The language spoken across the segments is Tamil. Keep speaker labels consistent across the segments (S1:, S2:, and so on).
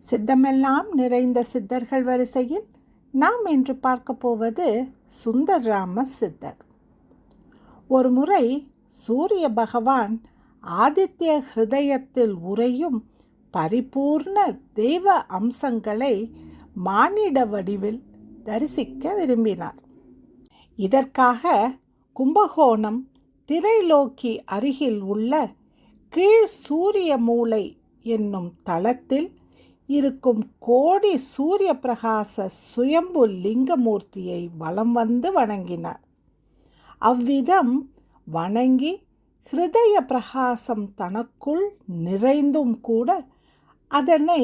S1: சித்தமெல்லாம் நிறைந்த சித்தர்கள் வரிசையில் நாம் இன்று பார்க்க போவது சுந்தர்ராம சித்தர். ஒரு முறை சூரிய பகவான் ஆதித்ய ஹிருதயத்தில் உறையும் பரிபூர்ண தெய்வ அம்சங்களை மானிட வடிவில் தரிசிக்க விரும்பினார். இதற்காக கும்பகோணம் திரைலோக்கி அருகில் உள்ள கீழ் சூரிய மூலை என்னும் தளத்தில் இருக்கும் கோடி சூரிய பிரகாச சுயம்பு லிங்கமூர்த்தியை வலம் வந்து வணங்கினார். அவ்விதம் வணங்கி ஹிருதய பிரகாசம் தனக்குள் நிறைந்தும் கூட அதனை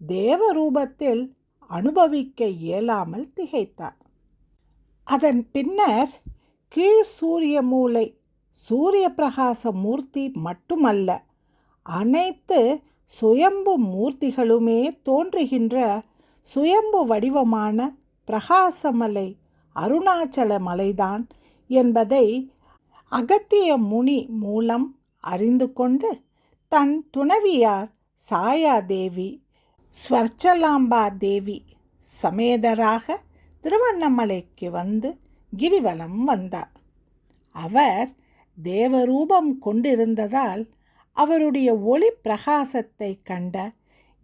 S1: தேவரூபத்தில் அனுபவிக்க இயலாமல் திகைத்தார். அதன் பின்னர் கீழ் சூரிய மூலை சூரிய பிரகாச மூர்த்தி மட்டுமல்ல அனைத்து சுயம்பு மூர்த்திகளுமே தோன்றுகின்ற சுயம்பு வடிவமான பிரகாசமலை அருணாச்சல மலைதான் என்பதை அகத்திய முனி மூலம் அறிந்து கொண்டு தன் துணவியார் சாயாதேவி ஸ்வர்ச்சலாம்பா தேவி சமேதராக திருவண்ணாமலைக்கு வந்து கிரிவலம் வந்தார். அவர் தேவரூபம் கொண்டிருந்ததால் அவருடைய ஒளி பிரகாசத்தை கண்ட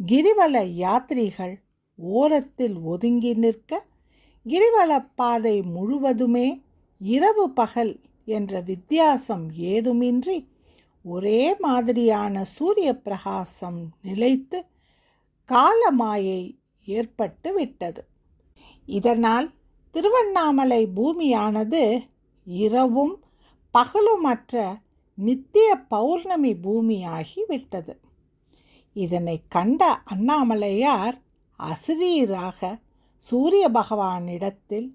S1: கிரிவல யாத்ரிகள் ஓரத்தில் ஒதுங்கி நிற்க கிரிவல பாதை முழுவதுமே இரவு பகல் என்ற வித்தியாசம் ஏதுமின்றி ஒரே மாதிரியான சூரிய பிரகாசம் நிலைத்து காலமாயை ஏற்பட்டு விட்டது. இதனால் திருவண்ணாமலை பூமியானது இரவும் பகலுமற்ற நித்திய பௌர்ணமி பூமியாகி விட்டது. இதனை கண்ட அண்ணாமலையார் அசிரீராக சூரிய பகவானிடத்தில்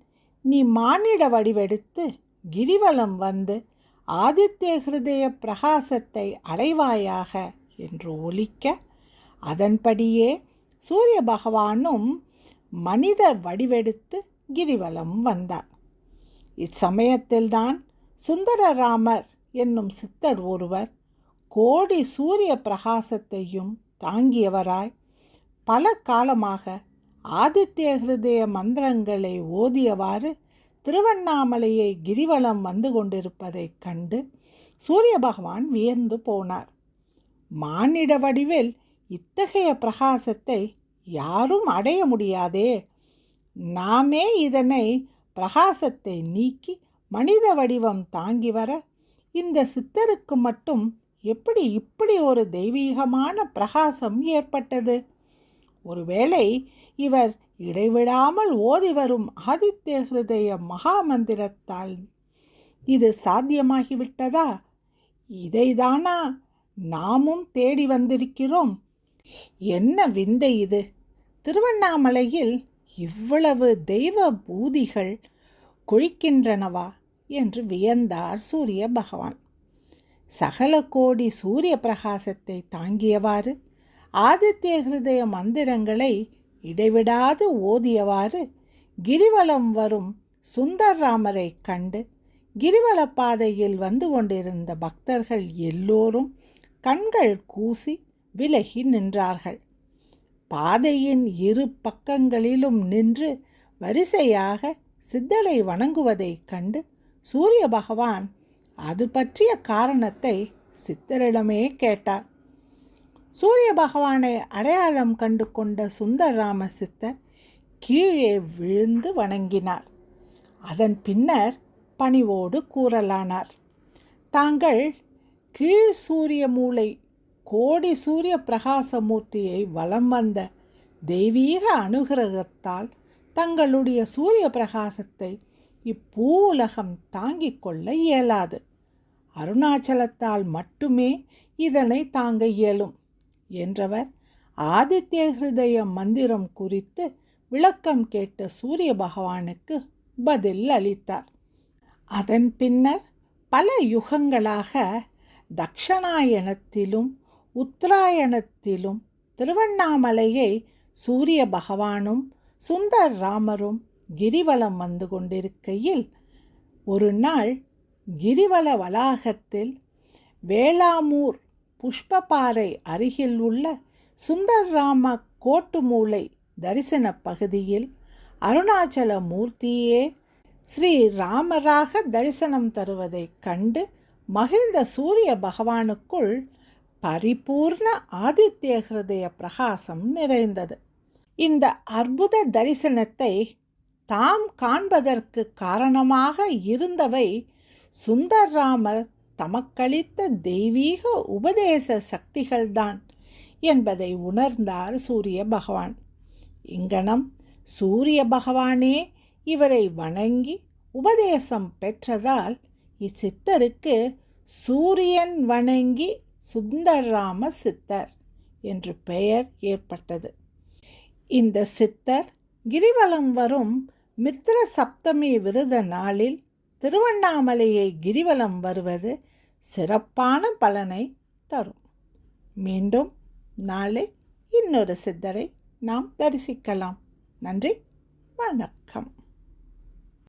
S1: நீ மானிட வடிவெடுத்து கிரிவலம் வந்து ஆதித்ய ஹிருதய பிரகாசத்தை அடைவாயாக என்று ஒலிக்க அதன்படியே சூரிய பகவானும் மனித வடிவெடுத்து கிரிவலம் வந்தார். இச்சமயத்தில்தான் சுந்தரராமர் என்னும் சித்தர் ஒருவர் கோடி சூரிய பிரகாசத்தையும் தாங்கியவராய் பல காலமாக ஆதித்ய ஹிருதய மந்திரங்களை ஓதியவாறு திருவண்ணாமலையை கிரிவலம் வந்து கொண்டிருப்பதைக் கண்டு சூரிய பகவான் வியந்து போனார். மானிட வடிவில் இத்தகைய பிரகாசத்தை யாரும் அடைய முடியாதே. நாமே இதனை பிரகாசத்தை நீக்கி மனித வடிவம் தாங்கி வர இந்த சித்தருக்கு மட்டும் எப்படி இப்படி ஒரு தெய்வீகமான பிரகாசம் ஏற்பட்டது? ஒருவேளை இவர் இடைவிடாமல் ஓதி வரும் ஆதித்ய ஹிருதய மகாமந்திரத்தால் இது சாத்தியமாகிவிட்டதா? இதைதானா நாமும் தேடி வந்திருக்கிறோம். என்ன விந்தை இது? திருவண்ணாமலையில் இவ்வளவு தெய்வ பூதிகள் கொழிக்கின்றனவா? என்று வியந்தார் சூரிய பகவான். சகல கோடி சூரிய பிரகாசத்தை தாங்கியவாறு ஆதித்ய ஹிருதய மந்திரங்களை இடைவிடாது ஓதியவாறு கிரிவலம் வரும் சுந்தர்ராமரை கண்டு கிரிவல பாதையில் வந்து கொண்டிருந்த பக்தர்கள் எல்லோரும் கண்கள் கூசி விலகி நின்றார்கள். பாதையின் இரு பக்கங்களிலும் நின்று வரிசையாக சித்தரை வணங்குவதைக் கண்டு சூரிய பகவான் அது பற்றிய காரணத்தை சித்தரிடமே கேட்டார். சூரிய பகவானை அடையாளம் கண்டு கொண்ட சுந்தரராம சித்தர் கீழே விழுந்து வணங்கினார். அதன் பின்னர் பணிவோடு கூறலானார். தாங்கள் கீழ் சூரிய மூளை கோடி சூரிய பிரகாசமூர்த்தியை வலம் வந்த தெய்வீக அனுகிரகத்தால் தங்களுடைய சூரிய பிரகாசத்தை இப்பூ உலகம் தாங்கிக் கொள்ள இயலாது. அருணாச்சலத்தால் மட்டுமே இதனை தாங்க இயலும் என்றவர் ஆதித்ய ஹிருதய மந்திரம் குறித்து விளக்கம் கேட்ட சூரிய பகவானுக்கு பதில் அளித்தார். அதன் பின்னர் பல யுகங்களாக தக்ஷணாயணத்திலும் உத்தராயணத்திலும் திருவண்ணாமலையை சூரிய பகவானும் சுந்தர் ராமரும் கிரிவலம் வந்து கொண்டிருக்கையில் ஒரு நாள் கிரிவல வளாகத்தில் வேளாமூர் புஷ்பபாறை அருகில் உள்ள சுந்தர்ராம கோட்டுமூலை தரிசன பகுதியில் அருணாச்சல மூர்த்தியே ஸ்ரீ ராமராக தரிசனம் தருவதைக் கண்டு மகிழ்ந்த சூரிய பகவானுக்குள் பரிபூர்ண ஆதித்ய ஹிருதய பிரகாசம் நிறைந்தது. இந்த அற்புத தரிசனத்தை தாம் காண்பதற்கு காரணமாக இருந்தவை சுந்தர்ராமர் தமக்களித்த தெய்வீக உபதேச சக்திகள்தான் என்பதை உணர்ந்தார் சூரிய பகவான். இங்கனம் சூரிய பகவானே இவரை வணங்கி உபதேசம் பெற்றதால் இச்சித்தருக்கு சூரியன் வணங்கி சுந்தர்ராம சித்தர் என்று பெயர் ஏற்பட்டது. இந்த சித்தர் கிரிவலம் வரும் மித்திர சப்தமி விருத நாளில் திருவண்ணாமலையை கிரிவலம் வருவது சிறப்பான பலனை தரும். மீண்டும் நாளை இன்னொரு சித்தரை நாம் தரிசிக்கலாம். நன்றி வணக்கம்.